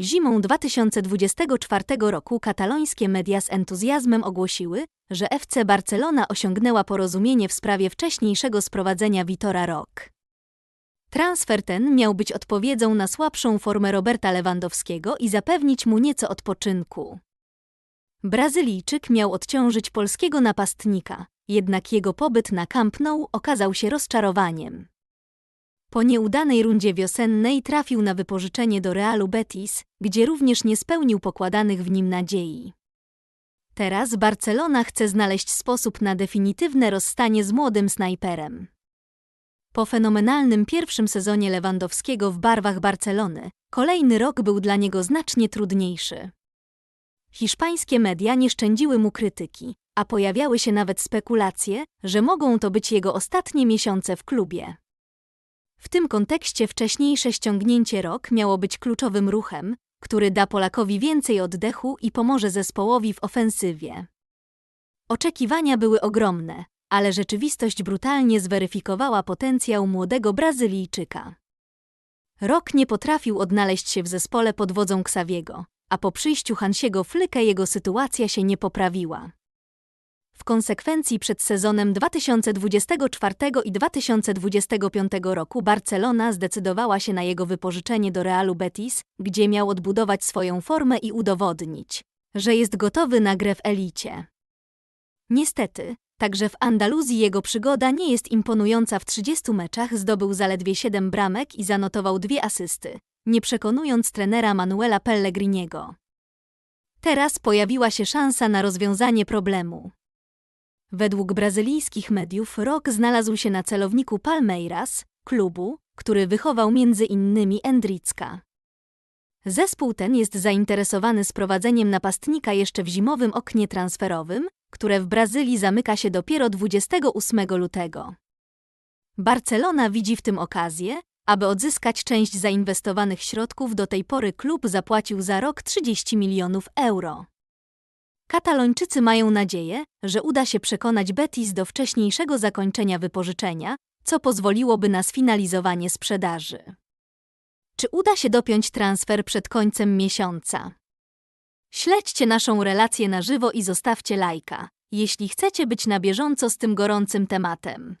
Zimą 2024 roku katalońskie media z entuzjazmem ogłosiły, że FC Barcelona osiągnęła porozumienie w sprawie wcześniejszego sprowadzenia Vitora Rock. Transfer ten miał być odpowiedzią na słabszą formę Roberta Lewandowskiego i zapewnić mu nieco odpoczynku. Brazylijczyk miał odciążyć polskiego napastnika, jednak jego pobyt na Camp Nou okazał się rozczarowaniem. Po nieudanej rundzie wiosennej trafił na wypożyczenie do Realu Betis, gdzie również nie spełnił pokładanych w nim nadziei. Teraz Barcelona chce znaleźć sposób na definitywne rozstanie z młodym snajperem. Po fenomenalnym pierwszym sezonie Lewandowskiego w barwach Barcelony, kolejny rok był dla niego znacznie trudniejszy. Hiszpańskie media nie szczędziły mu krytyki, a pojawiały się nawet spekulacje, że mogą to być jego ostatnie miesiące w klubie. W tym kontekście wcześniejsze ściągnięcie rok miało być kluczowym ruchem, który da Polakowi więcej oddechu i pomoże zespołowi w ofensywie. Oczekiwania były ogromne, ale rzeczywistość brutalnie zweryfikowała potencjał młodego Brazylijczyka. Rok nie potrafił odnaleźć się w zespole pod wodzą Ksawiego, a po przyjściu Hansiego Flyke jego sytuacja się nie poprawiła. W konsekwencji przed sezonem 2024 i 2025 roku Barcelona zdecydowała się na jego wypożyczenie do Realu Betis, gdzie miał odbudować swoją formę i udowodnić, że jest gotowy na grę w elicie. Niestety, także w Andaluzji jego przygoda nie jest imponująca w 30 meczach zdobył zaledwie 7 bramek i zanotował dwie asysty, nie przekonując trenera Manuela Pellegriniego. Teraz pojawiła się szansa na rozwiązanie problemu. Według brazylijskich mediów Rok znalazł się na celowniku Palmeiras, klubu, który wychował między innymi Endricka. Zespół ten jest zainteresowany sprowadzeniem napastnika jeszcze w zimowym oknie transferowym, które w Brazylii zamyka się dopiero 28 lutego. Barcelona widzi w tym okazję, aby odzyskać część zainwestowanych środków do tej pory klub zapłacił za rok 30 milionów euro. Katalończycy mają nadzieję, że uda się przekonać Betis do wcześniejszego zakończenia wypożyczenia, co pozwoliłoby na sfinalizowanie sprzedaży. Czy uda się dopiąć transfer przed końcem miesiąca? Śledźcie naszą relację na żywo i zostawcie lajka, jeśli chcecie być na bieżąco z tym gorącym tematem.